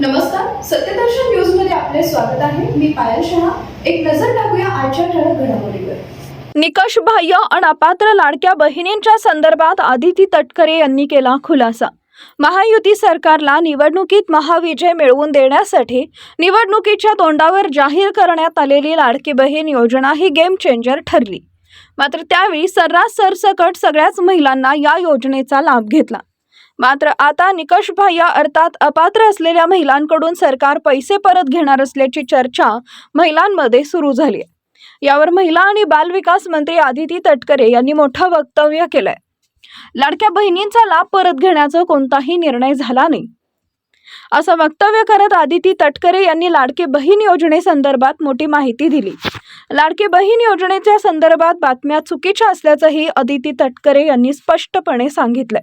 नमस्कार सत्यदर्शन न्यूजमध्ये आपले स्वागत आहे. मी पायल शहा. एक नजर टाकूया आजच्या ठळक घडामोडीवर. निकष बाह्य आणि अपात्र लाडक्या बहिणींच्या संदर्भात आदिती तटकरे यांनी केला खुलासा. महायुती सरकारला निवडणुकीत महाविजय मिळवून देण्यासाठी निवडणुकीच्या तोंडावर जाहीर करण्यात आलेली लाडकी बहीण योजना ही गेम चेंजर ठरली. मात्र त्यावेळी सर्रास सरसकट सगळ्याच महिलांना या योजनेचा लाभ घेतला. मात्र आता निकषबाह्य अर्थात अपात्र असलेल्या महिलांकडून सरकार पैसे परत घेणार असल्याची चर्चा महिलांमध्ये सुरू झाली आहे. यावर महिला आणि बालविकास मंत्री आदिती तटकरे यांनी मोठं वक्तव्य केलंय. लाडक्या बहिणींचा लाभ परत घेण्याचा कोणताही निर्णय झाला नाही. असं वक्तव्य करत आदिती तटकरे यांनी लाडकी बहीण योजनेसंदर्भात मोठी माहिती दिली. लाडकी बहीण योजनेच्या संदर्भात बातम्या चुकीच्या असल्याचंही अदिती तटकरे यांनी स्पष्टपणे सांगितलंय.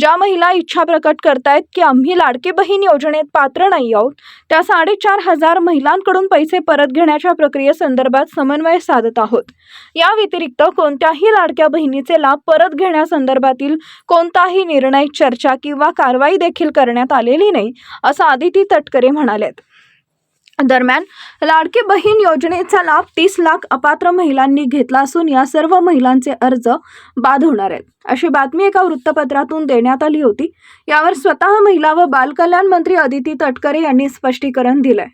ज्या महिला इच्छा प्रकट करतायत की आम्ही लाडकी बहीण योजनेत पात्र नाही आहोत त्या साडेचार हजार महिलांकडून पैसे परत घेण्याच्या प्रक्रियेसंदर्भात समन्वय साधत आहोत. या व्यतिरिक्त कोणत्याही लाडक्या बहिणीचे लाभ परत घेण्यासंदर्भातील कोणताही निर्णय चर्चा किंवा कारवाई देखील करण्यात आलेली नाही असं आदिती तटकरे म्हणालेत. दरम्यान लाडकी बहीण योजनेचा लाभ तीस लाख अपात्र महिलांनी घेतला असून या सर्व महिलांचे अर्ज बाद होणार आहेत. अशी बातमी एका वृत्तपत्रातून देण्यात आली होती. यावर स्वतः महिला व बालकल्याण मंत्री अदिती तटकरे यांनी स्पष्टीकरण दिलंय.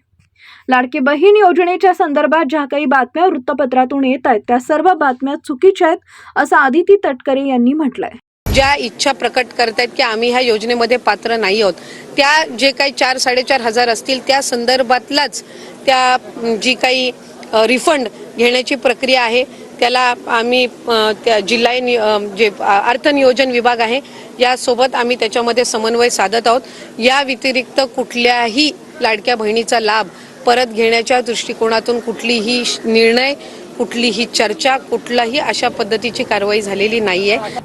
लाडकी बहीण योजनेच्या संदर्भात ज्या काही बातम्या वृत्तपत्रातून येत आहेत त्या सर्व बातम्या चुकीच्या आहेत असं आदिती तटकरे यांनी म्हटलंय. ज्या इच्छा प्रकट करतायत की आम्ही ह्या योजनेमध्ये पात्र नाही आहोत त्या जे काही चार साडेचार हजार असतील त्या संदर्भातलाच त्या जी काही रिफंड घेण्याची प्रक्रिया आहे त्याला आम्ही त्या जिल्हा जे अर्थनियोजन विभाग आहे यासोबत आम्ही त्याच्यामध्ये समन्वय साधत आहोत. या व्यतिरिक्त कुठल्याही लाडक्या बहिणीचा लाभ परत घेण्याच्या दृष्टिकोनातून कुठलीही निर्णय कुठलीही चर्चा कुठलाही अशा पद्धतीची कारवाई झालेली नाही आहे